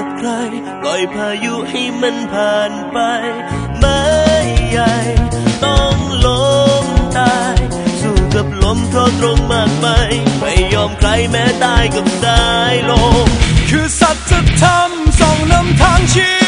ับใคร ปล่อยพายุให้มันผ่านไป ไม่ใหญ่ ต้องล้มตาย สู้กับลมทอรตรงมากมายไม่ยอมใครแม้ตายกับสายลม คือสัตว์จะทำส่องนำทางชีวิ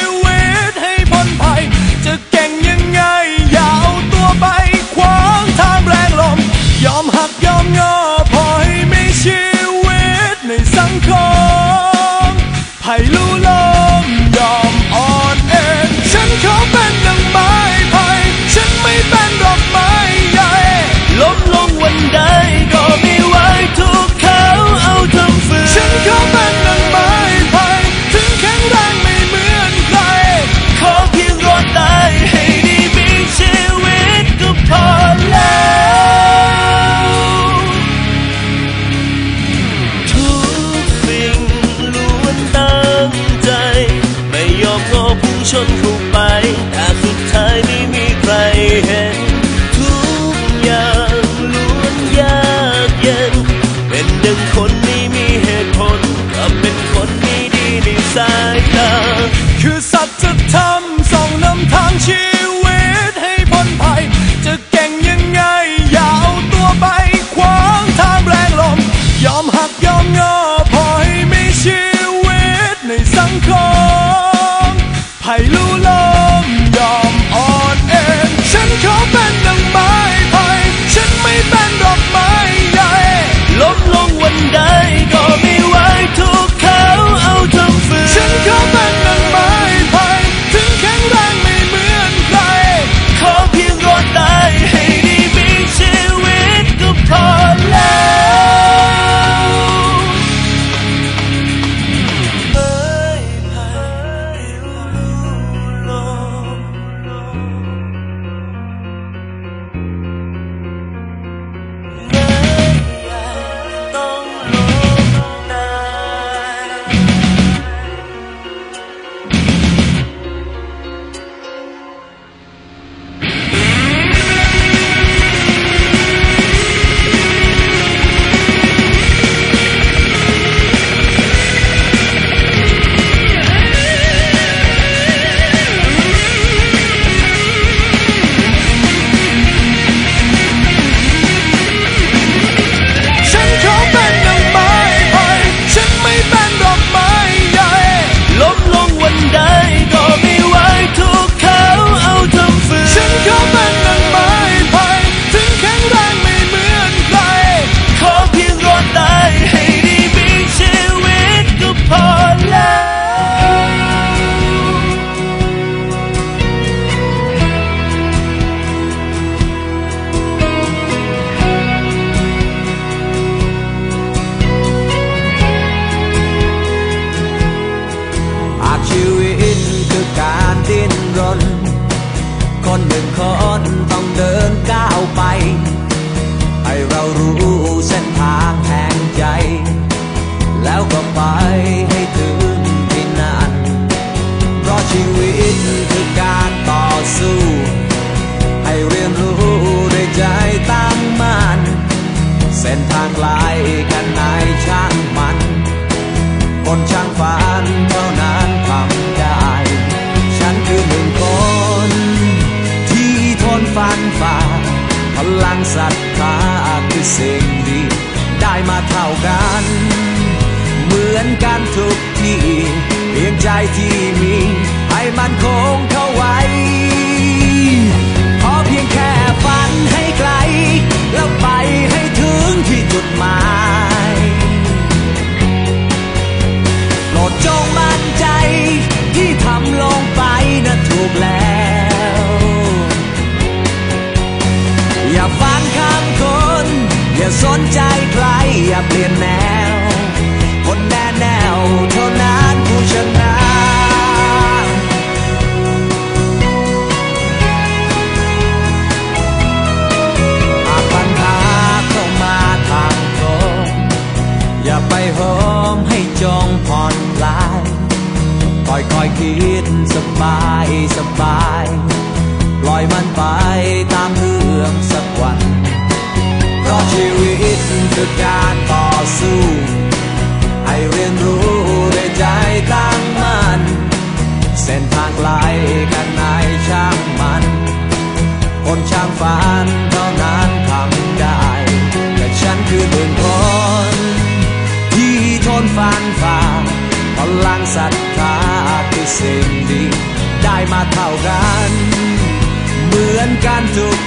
สู้ ให้เรียนรู้ด้ใจตั้งมัน่นเส้นทางไกลกันไหนช่างมัน คนช่างฝันเท่านั้นทำได้ ฉันคือหนึ่งคน ที่ทนฟันฝ่า พลังศรัทธาคือสิ่งดีได้มาเท่ากัน เหมือนกันทุกที่เพียงใจที่มี ให้มันคงเข้าไว้ ใจใครอย่าเปลี่ยนแนวคนแน่แนวเท่านั้นผู้ชนะอาพันธาเข้ามาทางตรงอย่าไปหอมให้จองผ่อนคลายคอยคอยคิดสบายสบาย ปล่อยมันไปตามเรื่องสักวัน เพราะชีวิตคือการต่อสู้ให้เรียนรู้ในใจตั้งมั่นเส้นทางไกลกันไหนช่างมันคนช่างฝันเท่านั้นทำได้แต่ฉันคือหนึ่งคนที่ทนฟันฝ่าพลังศรัทธาคือสิ่งดีได้มาเท่ากัน เหมือนกันทุก